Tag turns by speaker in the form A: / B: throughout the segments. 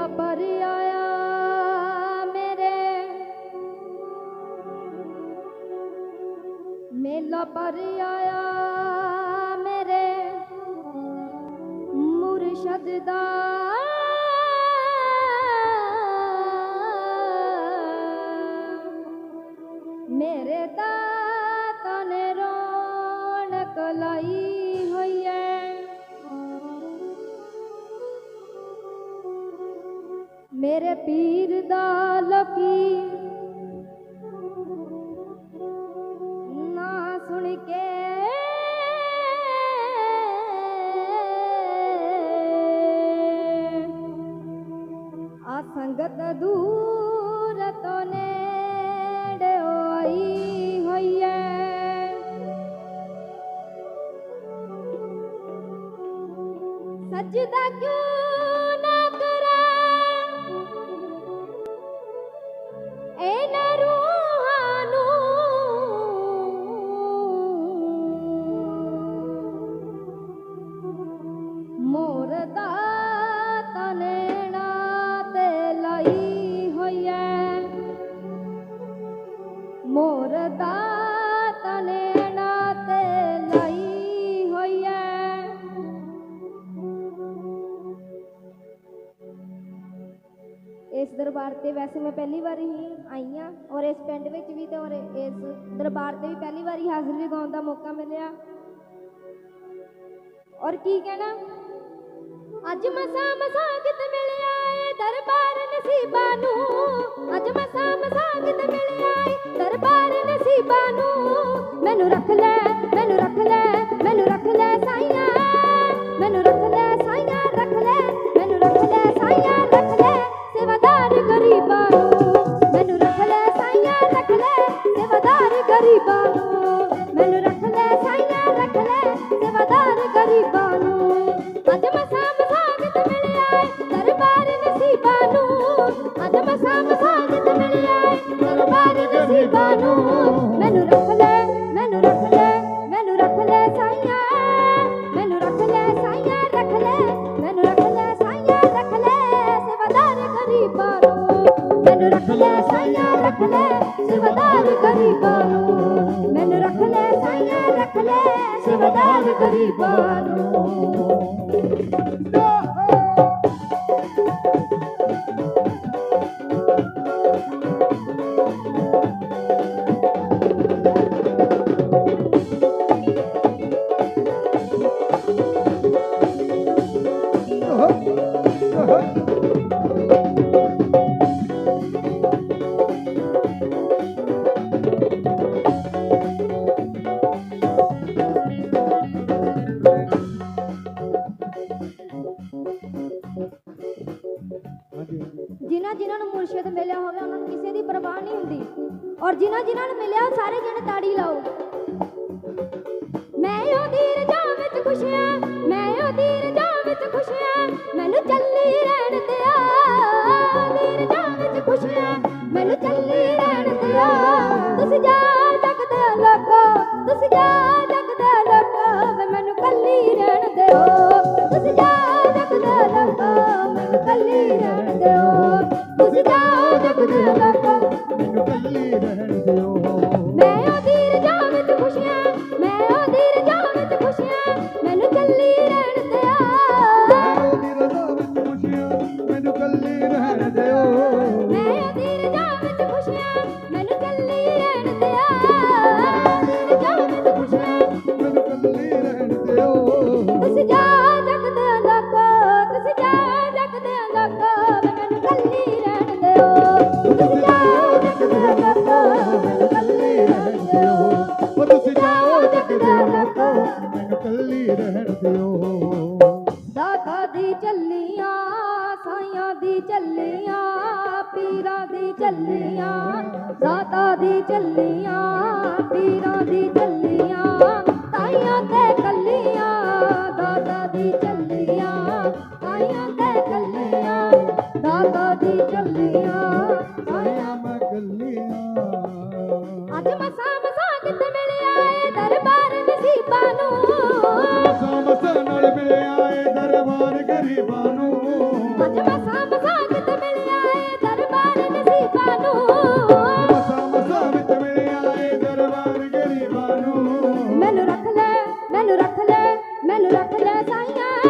A: ਮੇਲਾ ਪਰ ਆਇਆ ਮੇਰੇ ਮੇਲਾ ਪਰ ਆਇਆ ਮੇਰੇ ਮੁਰਸ਼ਦ ਦਾ ਮੇਰੇ ਦਾਤਾ ਨੇ ਰੌਣਕ ਲਾਈ ਹੋਈ ਐ ਮੇਰੇ ਪੀਰ ਦਾ ਲੋਕੀ ਨਾ ਸੁਣ ਕੇ ਆ ਸੰਗਤ ਦੂਰ ਤੋਂ ਨੇੜੇ ਆਈ ਹੋਈ ਐ। ਸਜਦਾ ਕਿਉਂ ਇਸ ਦਰਬਾਰ ਤੇ ਵੈਸੇ ਮੈਂ ਪਹਿਲੀ ਵਾਰੀ ਹੀ ਆਈ ਹਾਂ ਔਰ ਇਸ ਪਿੰਡ ਵਿੱਚ ਵੀ ਤੇ ਔਰ ਇਸ ਦਰਬਾਰ ਤੇ ਵੀ ਪਹਿਲੀ ਵਾਰੀ ਹਾਜ਼ਰੀ ਗਾਉਣ ਦਾ ਮੌਕਾ ਮਿਲਿਆ। ਔਰ ਕੀ ਕਹਿਣਾ? ਅੱਜ ਮਸਾ ਮਸਾ ਕਿਤ ਮਿਲਿਆ ਏ ਦਰਬਾਰ ਨਸੀਬਾਂ ਨੂੰ। ਅੱਜ ਮਸਾ ਮਸਾ ਕਿਤ ਮਿਲਿਆ ਏ ਦਰਬਾਰ ਨਸੀਬਾਂ ਨੂੰ। ਮੈਨੂੰ ਰੱਖ ਲੈ, ਮੈਨੂੰ ਰੱਖ ਲੈ, ਮੈਨੂੰ ਰੱਖ ਲੈ জীবন ਸਾਈਆਂ ਰੱਖ ਲੈ ਸੇਵਾਦਾਰ ਗਰੀਬਾਂ ਜਿਨ੍ਹਾਂ ਮਿਲਿਆ ਹੋਵੇ, ਉਹਨਾਂ ਨੂੰ ਕਿਸੇ ਦੀ ਪਰਵਾਹ ਨਹੀਂ ਹੁੰਦੀ। ਔਰ ਜਿਨ੍ਹਾਂ ਜਿਨ੍ਹਾਂ ਨੂੰ ਮਿਲਿਆ, ਉਹ ਸਾਰੇ ਜਣੇ ਤਾੜੀ ਲਾਓ। ਮੈਂ ਉਹਦੀ ਰਜਾ ਵਿੱਚ ਖੁਸ਼ੀਆਂ ਮੈਂ ਉਹਦੀ ਰਹਿਣ ਦਿਓ ਦਾਤਾ ਦੀ ਚੱਲੀਆਂ ਸਾਈਆਂ ਦੀ ਚੱਲੀਆਂ ਪੀਰਾਂ ਦੀ ਚੱਲੀਆਂ ਦਾਤਾ ਦੀ ਚੱਲੀਆਂ ਪੀਰਾਂ ਦੀ ਚੱਲੀਆਂ ਤਾਈਆਂ ਦਰਬਾਰ
B: ਗਰੀਬਾਂ ਨੂੰ
A: ਅੱਜ ਮਸਾ ਮਸਾ ਕਿਤ ਮਿਲਿਆ ਏ ਦਰਬਾਰ ਨਸੀਬਾਂ ਨੂੰ
B: ਮਸਾ ਮਸਾ ਕਿਤ ਮਿਲਿਆ ਏ ਦਰਬਾਰ ਗਰੀਬਾਂ ਨੂੰ
A: ਮੈਨੂੰ ਰੱਖ ਲੈ ਮੈਨੂੰ ਰੱਖ ਲੈ ਮੈਨੂੰ ਰੱਖ ਲੈ ਸਾਈਆਂ।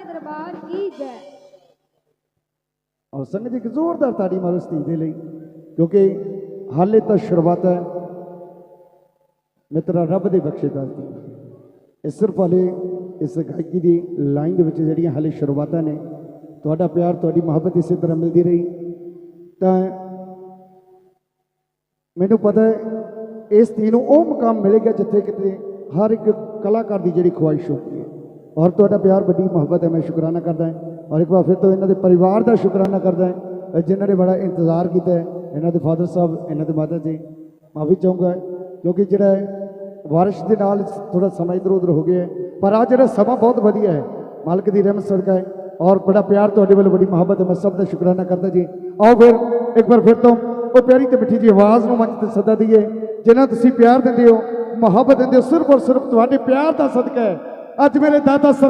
A: ਬੋਲ ਸੱਚੇ ਦਰਬਾਰ ਕੀ
B: ਔਰ ਸੰਗਤ ਜੀ ਇੱਕ ਜ਼ੋਰਦਾਰ ਤਾੜੀ ਮਾਰੋ ਇਸ ਧੀ ਦੇ ਲਈ, ਕਿਉਂਕਿ ਹਾਲੇ ਤਾਂ ਸ਼ੁਰੂਆਤ ਹੈ। ਮਿੱਤਰਾ ਰੱਬ ਦੇ ਬਖਸ਼ੇ ਦਾਤੀ ਇਹ ਸਿਰਫ ਹਾਲੇ ਇਸ ਗਾਇਕੀ ਦੀ ਲਾਈਨ ਦੇ ਵਿੱਚ ਜਿਹੜੀਆਂ ਹਾਲੇ ਸ਼ੁਰੂਆਤਾਂ ਨੇ, ਤੁਹਾਡਾ ਪਿਆਰ, ਤੁਹਾਡੀ ਮੁਹੱਬਤ ਇਸੇ ਤਰ੍ਹਾਂ ਮਿਲਦੀ ਰਹੀ। ਤਾਂ ਮੈਨੂੰ ਪਤਾ ਹੈ, ਇਸ ਧੀ ਨੂੰ ਉਹ ਮੁਕਾਮ ਮਿਲੇਗਾ ਜਿੱਥੇ ਕਿਤੇ ਹਰ ਇੱਕ ਕਲਾਕਾਰ ਦੀ ਜਿਹੜੀ ਖੁਆਇਸ਼ ਹੁੰਦੀ ਹੈ। ਔਰ ਤੁਹਾਡਾ ਪਿਆਰ ਵੱਡੀ ਮੁਹੱਬਤ ਹੈ ਮੈਂ ਸ਼ੁਕਰਾਨਾ ਕਰਦਾ ਹਾਂ। ਔਰ ਇੱਕ ਵਾਰ ਫਿਰ ਤੋਂ ਇਹਨਾਂ ਦੇ ਪਰਿਵਾਰ ਦਾ ਸ਼ੁਕਰਾਨਾ ਕਰਦਾ ਹਾਂ ਅ, ਜਿਨ੍ਹਾਂ ਨੇ ਬੜਾ ਇੰਤਜ਼ਾਰ ਕੀਤਾ ਹੈ। ਇਹਨਾਂ ਦੇ ਫਾਦਰ ਸਾਹਿਬ ਇਹਨਾਂ ਦੇ ਮਾਤਾ ਜੀ ਮਾਫੀ ਚਾਹੂੰਗਾ ਕਿਉਂਕਿ ਜਿਹੜਾ ਹੈ ਬਾਰਿਸ਼ ਦੇ ਨਾਲ ਥੋੜਾ ਸਮਾਂ ਇਧਰ ਉਧਰ ਹੋ ਗਿਆ ਹੈ। ਪਰ ਆ ਜਿਹੜਾ ਸਮਾਂ ਬਹੁਤ ਵਧੀਆ ਹੈ ਮਾਲਕ ਦੀ ਰਹਿਮਤ ਸਦਕਾ ਹੈ। ਔਰ ਬੜਾ ਪਿਆਰ ਤੁਹਾਡੇ ਵੱਲੋਂ ਬੜੀ ਮੁਹੱਬਤ ਹੈ ਮੈਂ ਸਭ ਦਾ ਸ਼ੁਕਰਾਨਾ ਕਰਦਾ ਜੀ। ਆਓ ਫਿਰ ਇੱਕ ਵਾਰ ਫਿਰ ਤੋਂ ਉਹ ਪਿਆਰੀ ਤੇ ਮਿੱਠੀ ਜੀ ਆਵਾਜ਼ ਨੂੰ ਮੰਚ ਤੇ ਸੱਦਾ ਦਈਏ ਜਿਨ੍ਹਾਂ ਤੁਸੀਂ ਪਿਆਰ ਦਿੰਦੇ ਹੋ ਮੁਹੱਬਤ ਦਿੰਦੇ ਹੋ ਸਿਰਫ ਔਰ ਸਿਰਫ ਤੁਹਾਡੇ ਪਿਆਰ ਦਾ ਸਦਕਾ ਹੈ। ਅੱਜ ਮੇਰੇ ਦਾਦਾ ਸਰ